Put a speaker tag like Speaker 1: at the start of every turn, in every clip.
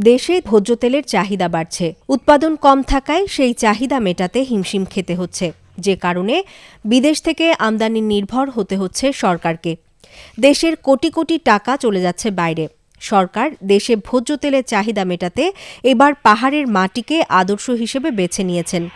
Speaker 1: দেশে ভোজ্য তেলের চাহিদা বাড়ছে। উৎপাদন কম থাকায় সেই চাহিদা মেটাতে হিমশিম খেতে হচ্ছে। যে কারণে বিদেশ থেকে আমদানি নির্ভর হতে হচ্ছে সরকারকে। দেশের কোটি কোটি টাকা চলে যাচ্ছে বাইরে। সরকার দেশে ভোজ্য তেলের চাহিদা মেটাতে এবার পাহাড়ের মাটিকে আদর্শ হিসেবে বেছে নিয়েছেন।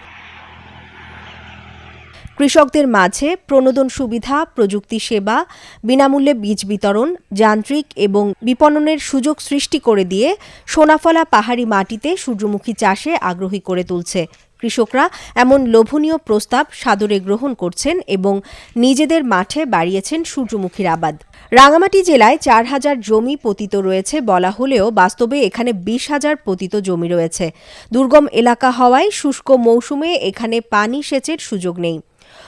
Speaker 1: কৃষকদের মাঝে প্রণোদন সুবিধা, প্রযুক্তি সেবা, বিনামূল্যে বীজ বিতরণ, যান্ত্রিক এবং বিপণনের সুযোগ সৃষ্টি করে দিয়ে সোনাফলা পাহাড়ি মাটিতে সূর্যমুখী চাষে আগ্রহী করে তুলছে। কৃষকরা এমন লোভনীয় প্রস্তাব সাদরে গ্রহণ করছেন এবং নিজেদের মাঠে বাড়িয়েছেন সূর্যমুখীর আবাদ। রাঙামাটি জেলায় চার হাজার জমি পতিত রয়েছে বলা হলেও বাস্তবে এখানে বিশ হাজার পতিত জমি রয়েছে। দুর্গম এলাকা হওয়ায় শুষ্ক মৌসুমে এখানে পানি সেচের সুযোগ নেই।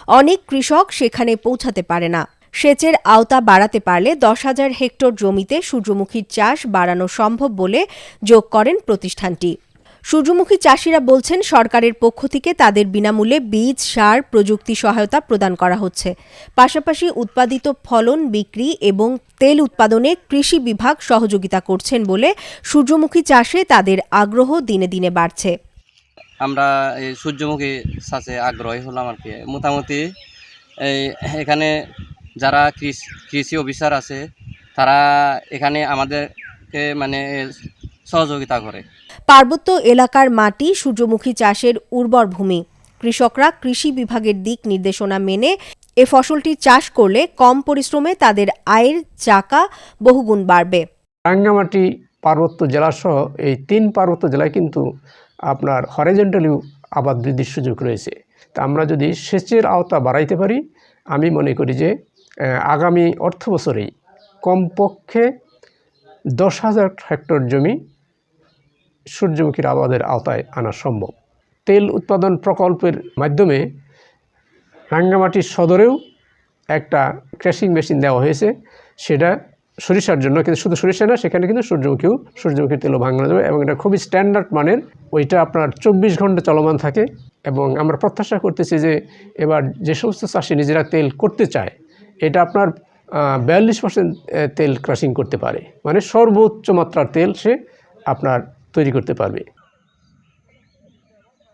Speaker 1: অনেক কৃষক সেখানে পৌঁছাতে পারে না। সেচের আওতা বাড়াতে পারলে দশ হাজার হেক্টর জমিতে সূর্যমুখীর চাষ বাড়ানো সম্ভব বলে যোগ করেন প্রতিষ্ঠানটি। সূর্যমুখী চাষিরা বলছেন, সরকারের পক্ষ থেকে তাদের বিনামূল্যে বীজ, সার, প্রযুক্তি সহায়তা প্রদান করা হচ্ছে। পাশাপাশি উৎপাদিত ফলন বিক্রি এবং তেল উৎপাদনে কৃষি বিভাগ সহযোগিতা করছেন বলে সূর্যমুখী চাষে তাদের আগ্রহ দিনে দিনে বাড়ছে।
Speaker 2: আমরা এই সূর্যমুখী চাষে আগ্রহী হলাম আর কি। মোটামুটি এই এখানে যারা কৃষি কৃষি অফিসার আছে তারা এখানে আমাদেরকে মানে সহযোগিতা করে।
Speaker 1: পার্বত্য এলাকার মাটি সূর্যমুখী চাষের উর্বর ভূমি। কৃষকরা কৃষি বিভাগের দিক নির্দেশনা মেনে এ ফসলটি চাষ করলে কম পরিশ্রমে তাদের আয়ের চাকা বহুগুণ বাড়বে।
Speaker 3: রাঙ্গামাটি পার্বত্য জেলাসহ এই তিন পার্বত্য জেলায় কিন্তু আপনার হরিজেন্টালিও আবাদ বৃদ্ধির সুযোগ রয়েছে। তা আমরা যদি সেচের আওতা বাড়াইতে পারি, আমি মনে করি যে আগামী অর্থ বছরেই কমপক্ষে দশ হাজার হেক্টর জমি সূর্যমুখীর আবাদের আওতায় আনা সম্ভব। তেল উৎপাদন প্রকল্পের মাধ্যমে রাঙ্গামাটির সদরেও একটা ক্র্যাশিং মেশিন দেওয়া হয়েছে। সেটা সরিষার জন্য, কিন্তু শুধু সরিষা না, সেখানে কিন্তু সূর্যমুখীও সূর্যমুখীর তেলও ভাঙানো যাবে এবং এটা খুবই স্ট্যান্ডার্ড মানের, ওইটা আপনার চব্বিশ ঘণ্টা চলমান থাকে এবং আমরা প্রত্যাশা করতেছি যে এবার যে সমস্ত চাষি নিজেরা তেল করতে চায়, এটা আপনার বিয়াল্লিশ পার্সেন্ট তেল ক্রাশিং করতে পারে। মানে সর্বোচ্চ মাত্রার তেল সে আপনার তৈরি করতে পারবে।